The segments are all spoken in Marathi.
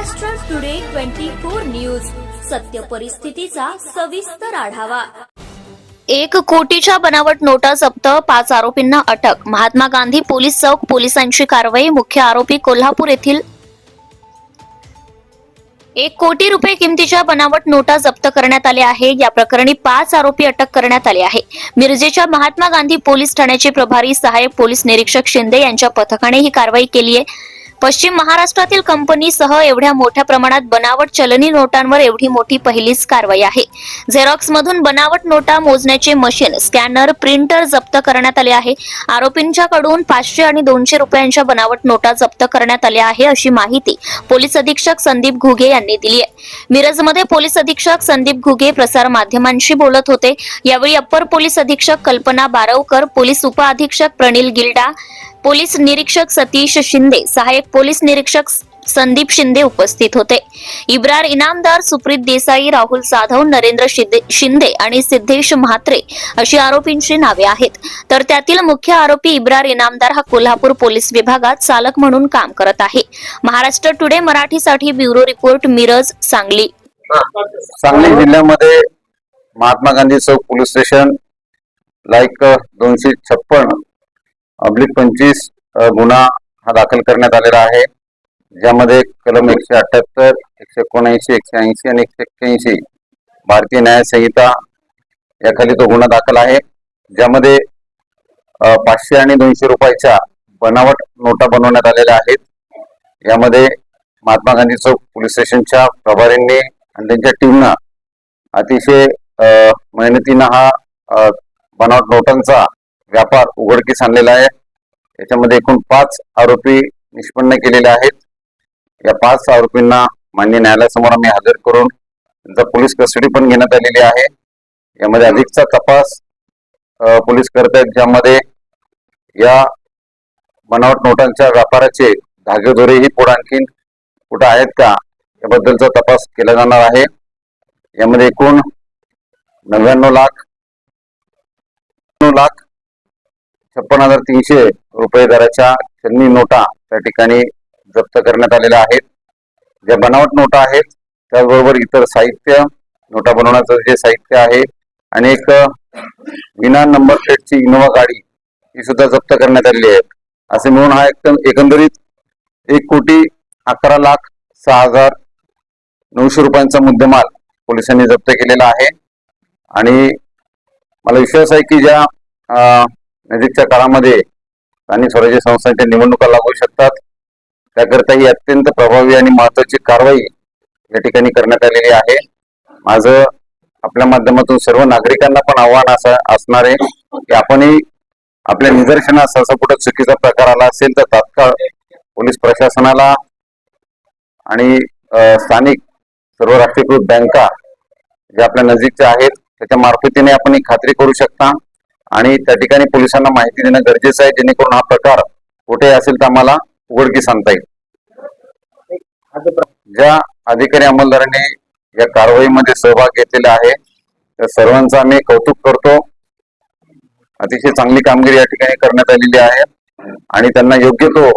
Maharashtra today twenty four news सत्य परिस्थितीचा सविस्तर आढावा. एक कोटीच्या बनावट नोटा जप्त पाच आरोपींना अटक. महात्मा गांधी पोलीस चौक पोलिसांची कारवाई मुख्य आरोपी कोल्हापूर येथील. एक कोटी रुपये किमतीच्या बनावट नोटा जप्त करण्यात आल्या आहे. या प्रकरणी पाच आरोपी अटक करण्यात आले आहे. मिरजेच्या महात्मा गांधी पोलीस ठाण्याचे प्रभारी सहाय्यक पोलीस निरीक्षक शिंदे यांच्या पथकाने ही कारवाई केली आहे. पश्चिम महाराष्ट्रातील कंपनीसह एवढ्या मोठ्या प्रमाणात बनावट चलनी नोटांवर एवढी मोठी पहिलीच कारवाई आहे. झेरॉक्स मधून बनावट नोटा मोजण्याचे मशीन स्कॅनर प्रिंटर जप्त करण्यात आले आहे. आरोपींच्याकडून पाचशे आणि दोनशे रुपयांच्या बनावट नोटा जप्त करण्यात आल्या आहे अशी माहिती पोलीस अधीक्षक संदीप घुगे यांनी दिली आहे. मिरजमध्ये पोलीस अधीक्षक संदीप घुगे प्रसार माध्यमांशी बोलत होते. यावेळी अप्पर पोलीस अधीक्षक कल्पना बारवकर पोलीस उपअधीक्षक प्रणिल गिल्डा पोलीस निरीक्षक सतीश शिंदे सहाय्यक पोलीस निरीक्षक संदीप शिंदे उपस्थित होते. इब्रार इनामदार सुप्रीत देसाई राहुल जाधव नरेंद्र शिंदे आणि सिद्धेश म्हात्रे अशी आरोपींची नावे आहेत. तर त्यातील मुख्य आरोपी इब्रार इनामदार हा कोल्हापूर पोलीस विभागात चालक म्हणून काम करत आहे. महाराष्ट्र टुडे मराठीसाठी ब्युरो रिपोर्ट मिरज सांगली. सांगली जिल्ह्यामध्ये महात्मा गांधी चौक पोलीस स्टेशन लाईक दोनशे छप्पन अब्लिक पंचवीस गुन्हा हा दाखल करण्यात आलेला आहे. ज्यामध्ये कलम एकशे अठ्याहत्तर एकशे एकोणऐंशी एकशे ऐंशी आणि एकशे एक्क्याऐंशी भारतीय न्यायसंहिता याखाली तो गुन्हा दाखल आहे. ज्यामध्ये पाचशे आणि दोनशे रुपयाच्या बनावट नोटा बनवण्यात आलेल्या आहेत. यामध्ये महात्मा गांधी चौक पोलीस स्टेशनच्या प्रभारींनी आणि त्यांच्या टीमनं अतिशय मेहनतीनं हा बनावट नोटांचा व्यापार उघडकीस आणलेला आहे. याच्यामध्ये एकूण पाच आरोपी निष्पन्न केलेले आहेत. या पाच आरोपींना मान्य न्यायालयासमोर आम्ही हजर करून त्यांचा पोलीस कस्टडी पण घेण्यात आलेली आहे. यामध्ये अधिकचा तपास पोलीस करत आहेत ज्यामध्ये या बनावट नोटांच्या व्यापाराचे धागेदोरेही पुढे आणखीन कुठं आहेत का याबद्दलचा तपास केला जाणार आहे. यामध्ये एकूण नव्याण्णव लाख लाख छप्पन हजार तीनशे रुपये दराच्या छन्नी नोटा त्या ठिकाणी जप्त करण्यात आलेल्या आहेत. ज्या बनावट नोटा आहेत त्याचबरोबर इतर साहित्य नोटा बनवण्याचं जे साहित्य आहे आणि एक विना नंबर प्लेटची इनोवा गाडी ही सुद्धा जप्त करण्यात आलेली आहे. असे म्हणून हा एक एकंदरीत एक कोटी अकरा लाख सहा हजार नऊशे रुपयांचा मुद्देमाल पोलिसांनी जप्त केलेला आहे. आणि मला विश्वास आहे की ज्या नजीकच्या काळामध्ये स्थानिक स्वराज्य संस्थांच्या निवडणुका लागू शकतात. त्याकरता ही अत्यंत प्रभावी आणि महत्वाची कारवाई या ठिकाणी करण्यात आलेली आहे. माझं आपल्या माध्यमातून सर्व नागरिकांना पण आव्हान असं असणार आहे की आपणही आपल्या निदर्शनास असं कुठं चुकीचा प्रकार आला असेल तर तात्काळ पोलीस प्रशासनाला आणि स्थानिक सर्व राष्ट्रीयकृत बँका ज्या आपल्या नजीकच्या आहेत त्याच्या मार्फतीने आपण ही खात्री करू शकता. आणि त्या ठिकाणी पोलिसांना माहिती देणं गरजेचं आहे जेणेकरून हा प्रकार कुठे असेल तर आम्हाला उघडकीस आणता येईल. ज्या अधिकारी अंमलदारांनी या कारवाईमध्ये सहभाग घेतलेला आहे त्या सर्वांचं आम्ही कौतुक करतो. अतिशय चांगली कामगिरी या ठिकाणी करण्यात आलेली आहे आणि त्यांना योग्य तो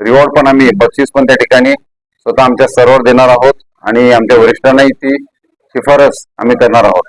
रिवॉर्ड पण आम्ही बक्षीस पण त्या ठिकाणी स्वतः आमच्या सर्वर देणार आहोत आणि आमच्या वरिष्ठांनाही ती शिफारस आम्ही करणार आहोत.